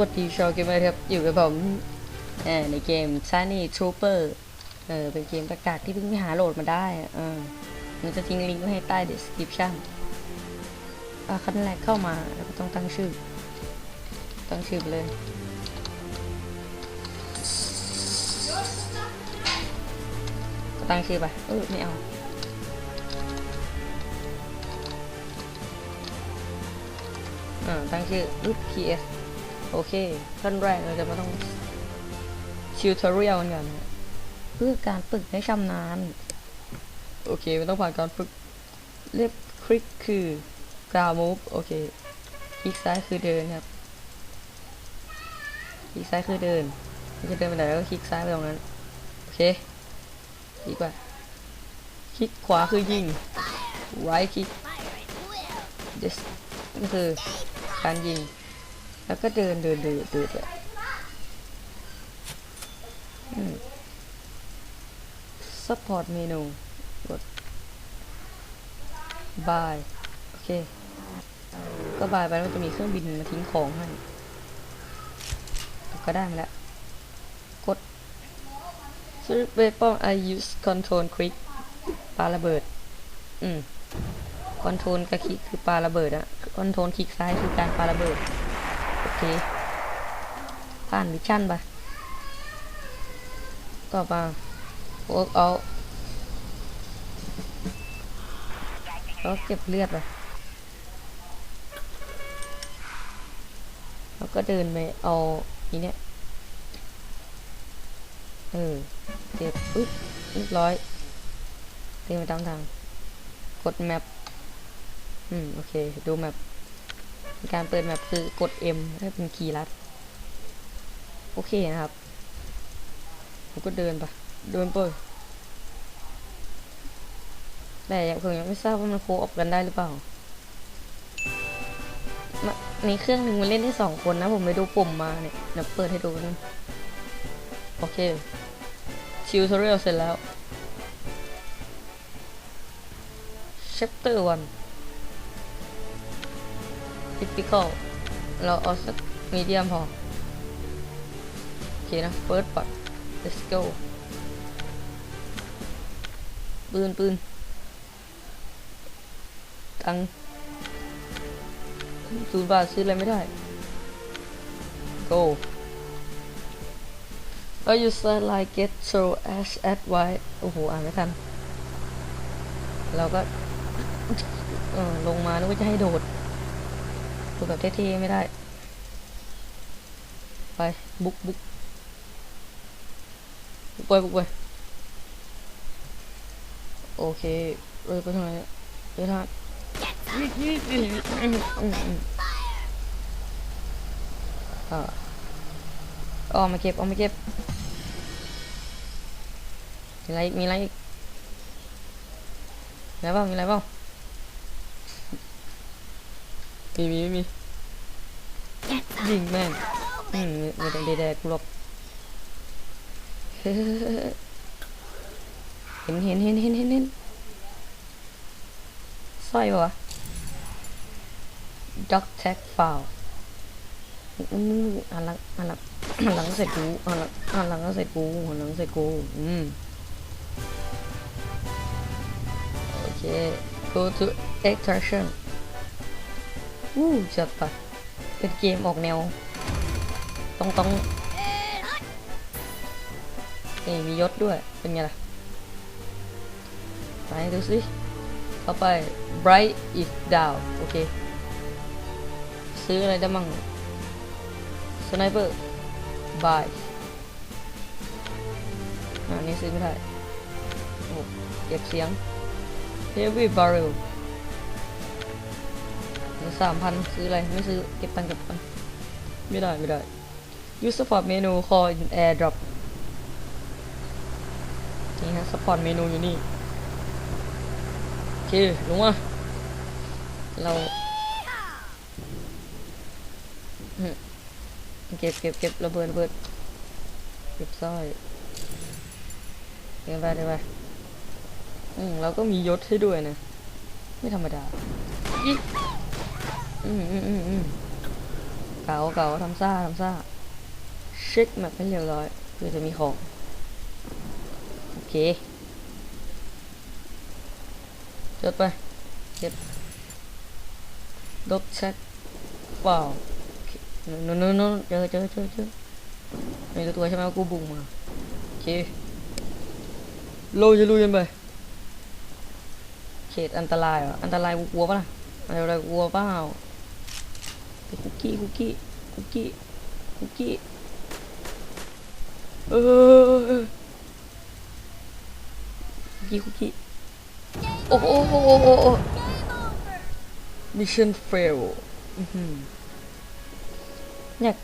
วัสดีชาวเกมเมอร์ครับ อยู่กับผมในเกม Sunny Trooper เออเป็นเกมประกาศที่เพิ่งไปหาโหลดมาได้อะเออมันจะทิ้งลิงก์ไว้ให้ใต้ description อะขั้นแรกเข้ามาแล้วก็ต้องตั้งชื่อ ตั้งชื่อไปเลยก็ตั้งชื่อไปเออไม่เอาอ่าตั้งชื่อ PS โอเคขั้นแรกเราจะมาต้องชิวทอเรียลกันก่อนเพื่อการฝึกให้ชำนาญโอเคไม่ต้องผ่านการฝึกเรียบคลิกคือกราวมูฟโอเคคลิกซ้ายคือเดินครับคลิกซ้ายคือเดินมันจะเดินไปไหนก็คลิกซ้ายไปตรงนั้นโอเคคลิกไปคลิกขวาคือยิง right คลิก this ก็คือการยิง แล้วก็เดินเดินเดินเดินไปซัพพอร์ตเมนูกดบาย โอเค ก็บายไปแล้วจะมีเครื่องบินมาทิ้งของให้ ก็ได้มาแล้ว กด Select weapon I use control quick ปาระเบิด อืม คอนโทรลกับคลิกคือปาระเบิดอะคอนโทรลคลิกซ้ายคือการปาระเบิด เค ผ่านมิชชั่นไป ต่อมา work out แล้วเก็บเลือดไปแล้วก็เดินไปเอาอีเนี้ยเออเก็บอุ๊ยเรียบร้อยเดินไปตามทาง กดแมปอืม โอเค ดูแมป การเปิดแมปคือกด M ถ้เป็นคีย์ลัด โอเคนะครับ ผมก็เดินไป เดินไปแต่ยังผมยังไม่ทราบว่ามันโคออกกันได้หรือเปล่ามาในเครื่องหนึ่งมันเล่นได้สองคนนะ ผมไปดูปุ่มมาเนี่ยเดี๋ยวเปิดให้ดูนะโอเคชิวทอเรียลเสร็จแล้ว chapter 1 typical เราเอาสักมีเดียมพอ โอเคนะ first part let's go ปืนปืนตังค์ศูนย์บาทซื้ออะไรไม่ได้ go แล้ว you said like get so as at y โอ้โห อ่านไม่ทัน เราก็ลงมานึกว่าจะให้โดด โดดแบบเท่ๆไม่ได้ ไปบุกบุกบุกไปบุกไปโอเคเออไปทางไหนเนี่ยไปทางอ่าเอามาเก็บเอามาเก็บมีอะไรอีกมีอะไรอีกมีอะไรบ้างมีอะไรบ้าง มีมีไม่มียิงแม่งอืมไม่ต้องแดกกูหรอกเฮ้ยเห็นเห็นเห็นเห็นเห็นเห็นสร้อยวะ dog tag file อืมหันหลังหันหลังหันหลังใส่กูหันหลังหันหลังใส่กูหันหลังใส่กูอืมโอเค go to extraction วู้จัดไปเป็นเกมออกแนว ต้องต้องนี่มียศด้วย เป็นไงล่ะ ไปดูสิต่อไป bright is down โอเค ซื้ออะไรได้มั่ง sniper buy อ่านี่ซื้อไม่ได้โอ้เก็บเสียง heavy barrel สามพันซื้ออะไร ไม่ซื้อเก็บตังค์เก็บตังค์ไม่ได้ไม่ได้ use support menu call in airdrop นี่ฮะ support menu อยู่นี่ โอเคลงมาเราเก็บเก็บเก็บระเบิดระเบิดเก็บสร้อยเก็บไปเก็บไปอืมเราก็มียศให้ด้วยนะ ไม่ธรรมดาอิ๊ก อืมอืมอืมอืมไปก่าเก่าทำซ่าทำซ่าเช็คแมปให้เรียบร้อยเพื่อจะมีของ โอเคจดไปเจ็ดดบเช็คเปล่านู่นนู่นเจอเจอเจอเจอไม่รู้ตัวใช่ไหมว่ากูบุงมาโอเคโลจะลุยกันไปเขตอันตรายเหรออันตรายกูกลัวปะล่ะอะอะไรกลัวเปล่า คุกกี้คุกกี้คุกกี้คุกกี้เออคุกกี้คุกกี้โอ้โหโอ้โหโอ้โห mission fail อื้อหือเนี่ย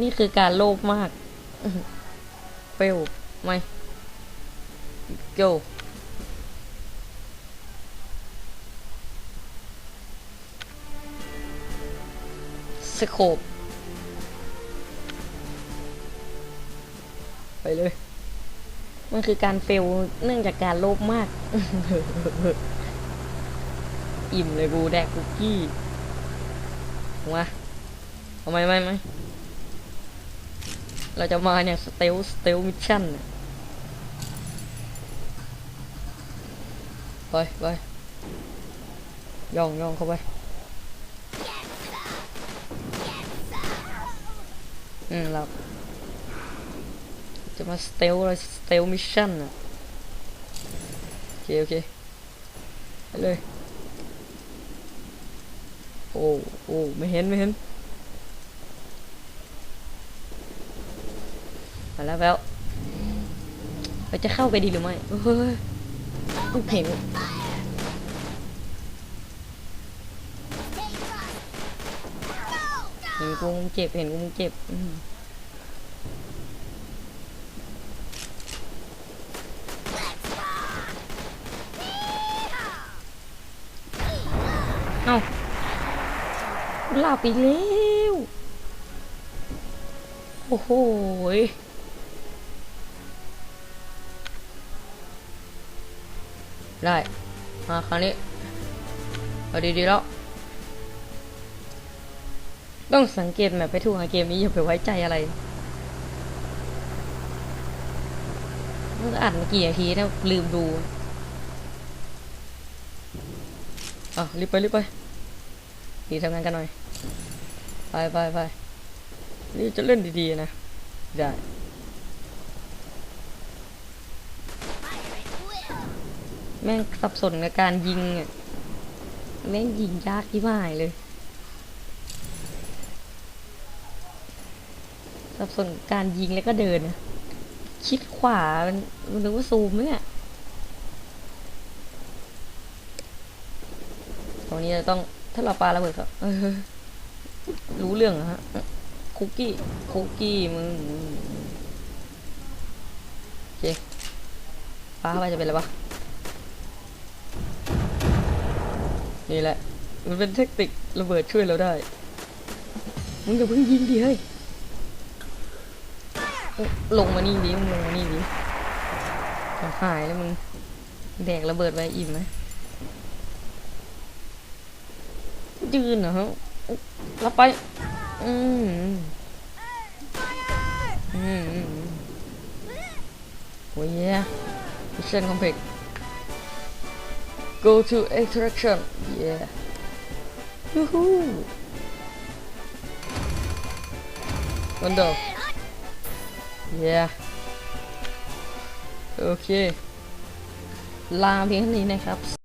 นี่คือการโลภมากอื้อหือ fail ไม่ go สโคปไปเลย มันคือการเฟลเนื่องจากการโลภมาก อิ่มเลยกูแดกคุกกี้มาทำไมไม่ไม่เราจะมาเนี่ยสเตลสเตลมิชชั่นยไปไปย่องย่องเข้าไป อืมเราจะมาสเตลอะไรสเตลมิชชั่นอะโอเคโอเคไปเลย โอ้โอ้ไม่เห็นไม่เห็นมาแล้วแล้วเราจะเข้าไปดีหรือไม่เฮ้ยกูเห็น เห็นกูมึงเจ็บ เห็นกูมึงเจ็บเอ้าหลับอีกแล้วโอ้โหยได้ มาคราวนี้เอาดีๆแล้ว ต้องสังเกตแมปไปทั่วเกมนี้อย่าไปไว้ใจอะไรอัดมากี่นาทีนะลืมดูอะรีบไปรีบไปดีทำงานกันหน่อย ไปไปไปนี่จะเล่นดีๆนะได้แม่งสับสนกับการยิงอะแม่งยิงยากที่มายเลย สับสนการยิงแล้วก็เดิน คิดขวา มันมันนึกว่าซูมเนี่ย ตรงนี้จะต้องถ้าเราปาระเบิดก็เออรู้เรื่องฮะ คุกกี้ คุกกี้มึงโอเคปาเข้าไปจะเป็นอะไรปะนี่แหละ มันเป็นเทคนิคระเบิดช่วยเราได้ มึงอย่าเพิ่งยิงดิเฮ้ย ลงมานี่ดิมึงลงมานี่ดิจะหายแล้วมึงแดกระเบิดไปอิ่มไหมยืนเหรอฮะรับไป อืมอืมอืมโอ้ยเย่ mission complete go to extraction yeah ยูฮู window yeah โอเค ลาเพียงเท่านี้นะครับ